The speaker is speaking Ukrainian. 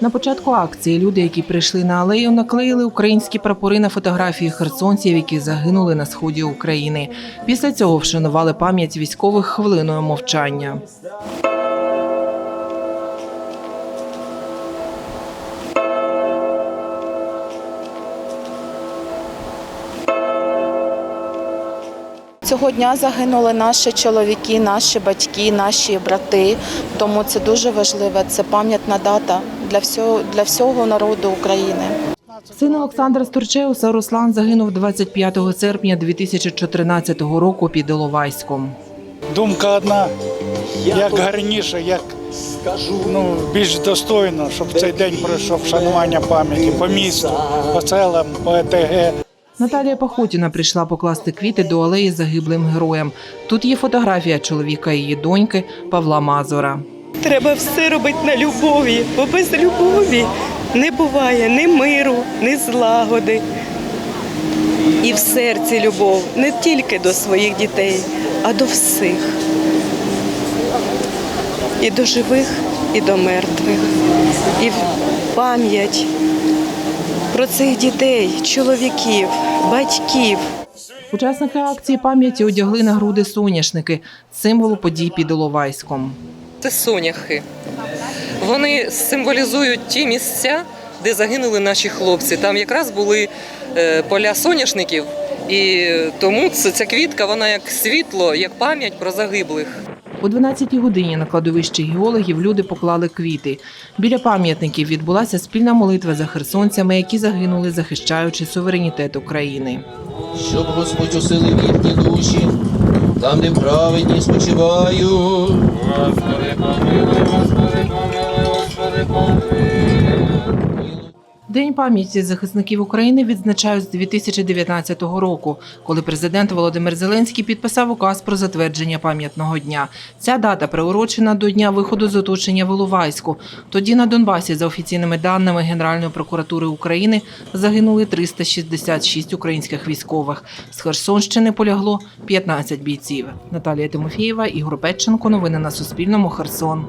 На початку акції люди, які прийшли на алею, наклеїли українські прапори на фотографії херсонців, які загинули на сході України. Після цього вшанували пам'ять військових хвилиною мовчання. Цього дня загинули наші чоловіки, наші батьки, наші брати. Тому це дуже важливо. Це пам'ятна дата для всього для всього народу України. Син Олександра Сторчеуса Руслан загинув 25 серпня 2014 року під Іловайськом. Думка одна, як гарніше, як ну, більш достойно, щоб цей день пройшов вшанування пам'яті по місту, по селам, по ЕТГ. Наталія Пахотіна прийшла покласти квіти до алеї загиблим героям. Тут є фотографія чоловіка її доньки Павла Мазура. Треба все робити на любові, бо без любові не буває ні миру, ні злагоди. І в серці любов не тільки до своїх дітей, а до всіх. І до живих, і до мертвих. І в пам'ять про цих дітей, чоловіків, батьків. Учасники акції пам'яті одягли на груди соняшники, символ подій під Іловайськом. Це соняхи. Вони символізують ті місця, де загинули наші хлопці. Там якраз були е, поля соняшників, і тому це- ця квітка, вона як світло, як пам'ять про загиблих. О 12-й годині на кладовищі геологів люди поклали квіти. Біля пам'ятників відбулася спільна молитва за херсонцями, які загинули, захищаючи суверенітет України. щоб Господь усилив їхні душі, там, де праведні спочивають. День пам'яті захисників України відзначають з 2019 року, коли президент Володимир Зеленський підписав указ про затвердження пам'ятного дня. Ця дата приурочена до дня виходу з оточення в Іловайську. Тоді на Донбасі, за офіційними даними Генеральної прокуратури України, загинули 366 українських військових. З Херсонщини полягло 15 бійців. Наталія Тимофєєва, Ігор Петченко. Новини на Суспільному. Херсон.